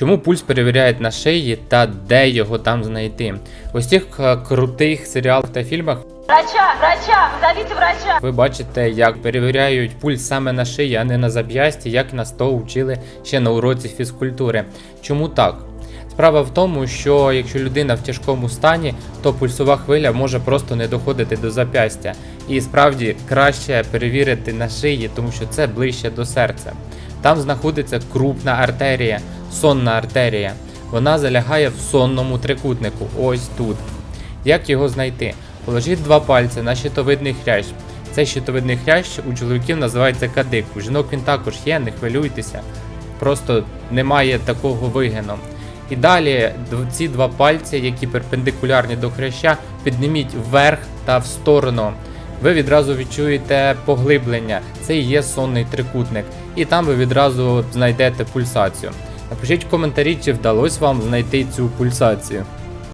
Чому пульс перевіряють на шиї та де його там знайти? В ось цих е, крутих серіалах та фільмах Врача, врача, зовите врача. ви бачите, як перевіряють пульс саме на шиї, а не на зап'ясті, як нас того вчили ще на уроці фізкультури. Чому так? Справа в тому, що якщо людина в тяжкому стані, то пульсова хвиля може просто не доходити до зап'ястя. І справді краще перевірити на шиї, тому що це ближче до серця. Там знаходиться крупна артерія, сонна артерія. Вона залягає в сонному трикутнику, ось тут. Як його знайти? Положіть два пальці на щитовидний хрящ. Цей щитовидний хрящ у чоловіків називається кадик. У жінок він також є, не хвилюйтеся. Просто немає такого вигину. І далі ці два пальці, які перпендикулярні до хряща, підніміть вверх та в сторону. Ви відразу відчуєте поглиблення. Це і є сонний трикутник. І там ви відразу знайдете пульсацію. Напишіть в коментарі, чи вдалося вам знайти цю пульсацію.